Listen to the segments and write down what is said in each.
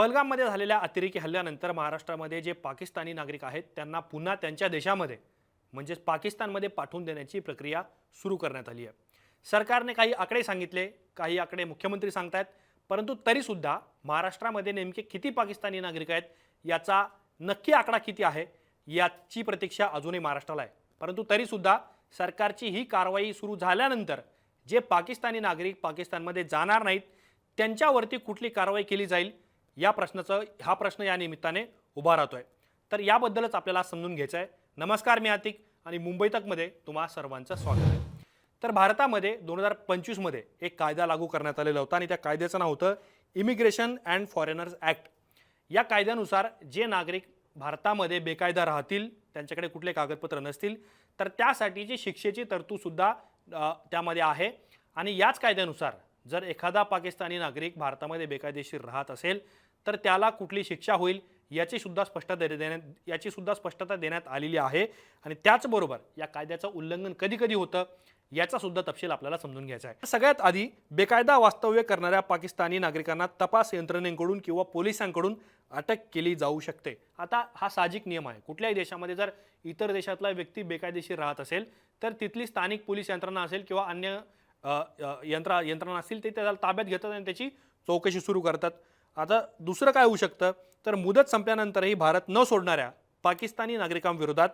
पहलगाममध्ये झालेल्या अतिरेकी हल्ल्यानंतर महाराष्ट्रामध्ये जे पाकिस्तानी नागरिक आहेत त्यांना पुन्हा त्यांच्या देशामध्ये म्हणजेच पाकिस्तानमध्ये पाठवून देण्याची प्रक्रिया सुरू करण्यात आली आहे. सरकारने काही आकडे सांगितले काही आकडे मुख्यमंत्री सांगतायत परंतु तरीसुद्धा महाराष्ट्रामध्ये नेमके किती पाकिस्तानी नागरिक आहेत याचा नक्की आकडा किती आहे याची प्रतीक्षा अजूनही महाराष्ट्राला आहे. परंतु तरीसुद्धा सरकारची ही कारवाई सुरू झाल्यानंतर जे पाकिस्तानी नागरिक पाकिस्तानमध्ये जाणार नाहीत त्यांच्यावरती कुठली कारवाई केली जाईल या प्रश्नाचं हा प्रश्न या निमित्ताने उभा राहतोय. तर याबद्दलच आपल्याला समजून घ्यायचं आहे नमस्कार मी आतिक आणि मुंबई तकमध्ये तुम्हा सर्वांचं स्वागत आहे. तर भारतामध्ये दोन हजार पंचवीसमध्ये एक कायदा लागू करण्यात आलेला होता आणि त्या कायद्याचं नाव होतं इमिग्रेशन अँड फॉरेनर्स ॲक्ट या कायद्यानुसार जे नागरिक भारतामध्ये बेकायदा राहतील त्यांच्याकडे कुठले कागदपत्र नसतील तर त्यासाठीची शिक्षेची तरतूदसुद्धा त्यामध्ये आहे. आणि याच कायद्यानुसार जर एखादा पाकिस्तानी नागरिक भारतामध्ये बेकायदेशीर राहत असेल तर त्याला कुठली शिक्षा होईल याची सुद्धा स्पष्टता दे- देण्यात याची सुद्धा स्पष्टता देण्यात आलेली आहे. आणि त्याचबरोबर या कायद्याचं उल्लंघन कधी कधी होतं याचा सुद्धा तपशील आपल्याला समजून घ्यायचा आहे. सगळ्यात आधी बेकायदा वास्तव्य करणाऱ्या पाकिस्तानी नागरिकांना तपास यंत्रणेकडून किंवा पोलिसांकडून अटक केली जाऊ शकते. आता हा साहजिक नियम आहे. कुठल्याही देशामध्ये जर इतर देशातला व्यक्ती बेकायदेशीर राहत असेल तर तिथली स्थानिक पोलीस यंत्रणा असेल किंवा अन्य यंत्रा यंत्रणा असतील ते त्याला ताब्यात घेतात आणि त्याची चौकशी सुरू करतात. आता दुसरं काय होऊ शकतं? तर मुदत संपल्यानंतरही भारत न सोडणाऱ्या पाकिस्तानी नागरिकांविरोधात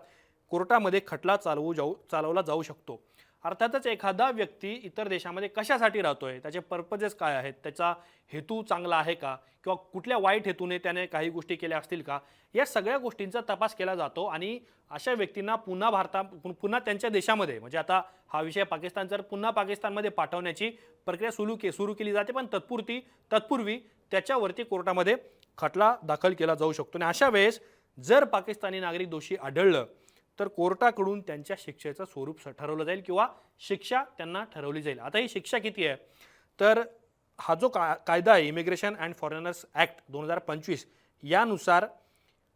कोर्टामध्ये खटला चालवू जाऊ चालवला जाऊ शकतो. अर्थातच एखादा व्यक्ती इतर देशामध्ये कशासाठी राहतोय? त्याचे पर्पजेस काय आहेत? त्याचा हेतू चांगला आहे का? किंवा कुठल्या वाईट हेतूने त्याने काही गोष्टी केल्या असतील का? या सगळ्या गोष्टींचा तपास केला जातो आणि अशा व्यक्तींना पुन्हा भारता पुन्हा त्यांच्या देशामध्ये म्हणजे आता हा विषय पाकिस्तान जर पुन्हा पाकिस्तानमध्ये पाठवण्याची प्रक्रिया सुरू के सुरू केली जाते पण तत्पुरती तत्पूर्वी त्याच्यावरती कोर्टामध्ये खटला दाखल केला जाऊ शकतो. आणि अशा वेळेस जर पाकिस्तानी नागरिक दोषी आढळलं तर कोर्टाकडून त्यांच्या शिक्षेचं स्वरूप स- ठरवलं जाईल किंवा शिक्षा त्यांना ठरवली जाईल. आता ही शिक्षा किती आहे? तर हा जो का कायदा आहे इमिग्रेशन अँड फॉरेनर्स ॲक्ट दोन हजार पंचवीस यानुसार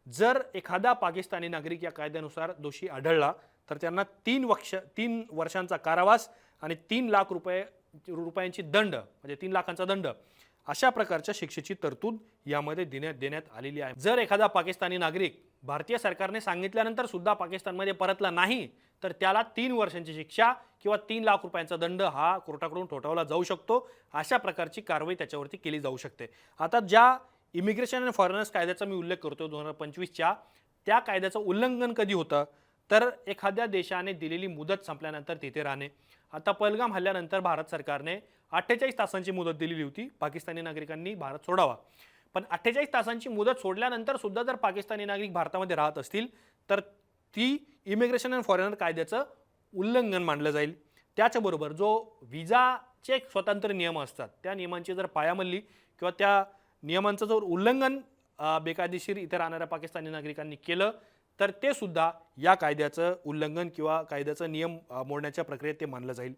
जर एखादा पाकिस्तानी नागरिक या कायद्यानुसार दोषी आढळला तर त्यांना तीन वर्ष तीन वर्षांचा कारावास आणि तीन लाख रुपये रुपयांची दंड म्हणजे तीन लाखांचा दंड अशा प्रकारच्या शिक्षेची तरतूद यामध्ये देण्यात देण्यात आलेली आहे. जर एखादा पाकिस्तानी नागरिक भारतीय सरकारने सांगितल्यानंतर सुद्धा पाकिस्तानमध्ये परतला नाही तर त्याला तीन वर्षांची शिक्षा किंवा तीन लाख रुपयांचा दंड हा कोर्टाकडून ठोठावला जाऊ शकतो. अशा प्रकारची कारवाई त्याच्यावरती केली जाऊ शकते. आता ज्या इमिग्रेशन अँड फॉरेनर्स कायद्याचा मी उल्लेख करतो दोन हजार पंचवीसच्या त्या कायद्याचं उल्लंघन कधी होतं? तर एखाद्या देशाने दिलेली मुदत संपल्यानंतर तिथे राहणे. आता पलगाम हल्ल्यानंतर भारत सरकारने अठ्ठेचाळीस तासांची मुदत दिलेली होती. पाकिस्तानी नागरिकांनी भारत सोडावा. पण अठ्ठेचाळीस तासांची मुदत सोडल्यानंतर सुद्धा जर पाकिस्तानी नागरिक भारतामध्ये राहत असतील तर ती इमिग्रेशन अँड फॉरेनर कायद्याचं उल्लंघन मानलं जाईल. त्याचबरोबर जो विजाचे स्वतंत्र नियम असतात त्या नियमांची जर पायामल्ली किंवा त्या नियमांचं जर उल्लंघन बेकायदेशीर इथे राहणाऱ्या पाकिस्तानी नागरिकांनी केलं तर ते सुद्धा या कायद्याचं उल्लंघन किंवा कायद्याचं नियम मोडण्याच्या प्रक्रियेत ते मानलं जाईल.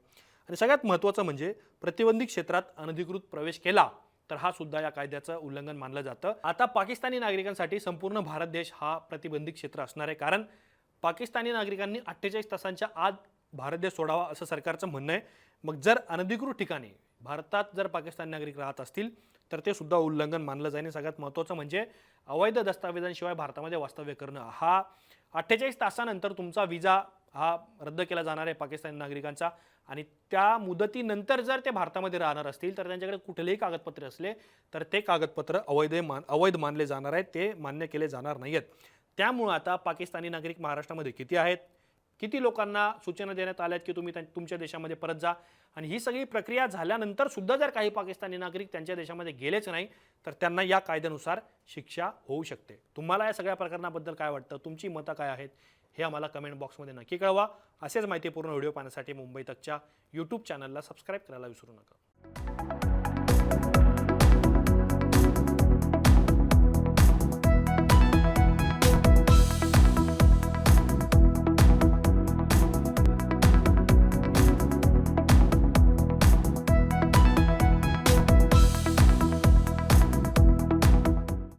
आणि सगळ्यात महत्त्वाचं म्हणजे प्रतिबंधित क्षेत्रात अनधिकृत प्रवेश केला. तर हा सुद्धा या कायद्याचं उल्लंघन मानलं जातं. आता पाकिस्तानी नागरिकांसाठी संपूर्ण भारत देश हा प्रतिबंधित क्षेत्र असणार आहे. कारण पाकिस्तानी नागरिकांनी अठ्ठेचाळीस तासांच्या आत भारत देश सोडावा असं सरकारचं म्हणणं आहे. मग जर अनधिकृत ठिकाणी भारतात जर पाकिस्तानी नागरिक राहत असतील तर ते सुद्धा उल्लंघन मानलं जाईल. सगळ्यात महत्त्वाचं म्हणजे अवैध दस्तावेजांशिवाय भारतामध्ये वास्तव्य करणं. हा अठ्ठेचाळीस तासानंतर तुमचा विजा हा रद्द केला जाणार आहे पाकिस्तानी नागरिकांचा. आणि त्या मुदतीनंतर जर ते भारतामध्ये राहणार असतील तर त्यांच्याकडे कुठलेही कागदपत्रे असले तर ते कागदपत्र अवैध मान अवैध मानले जाणार आहेत. ते मान्य केले जाणार नाही आहेत त्यामुळं आता पाकिस्तानी नागरिक महाराष्ट्रामध्ये किती आहेत? किती लोकांना सूचना देण्यात आल्यात की तुम्ही तुमच्या देशामध्ये परत जा? आणि ही सगळी प्रक्रिया झाल्यानंतर सुद्धा जर काही पाकिस्तानी नागरिक त्यांच्या देशामध्ये गेलेच नाही तर त्यांना या कायद्यानुसार शिक्षा होऊ शकते. तुम्हाला या सगळ्या प्रकरणाबद्दल काय वाटतं? तुमची मतं काय आहेत? हे आम्हाला कमेंट बॉक्समध्ये नक्की कळवा. असेच माहितीपूर्ण व्हिडिओ पाहण्यासाठी मुंबई तकच्या यूट्यूब चॅनलला सबस्क्राईब करायला विसरू नका.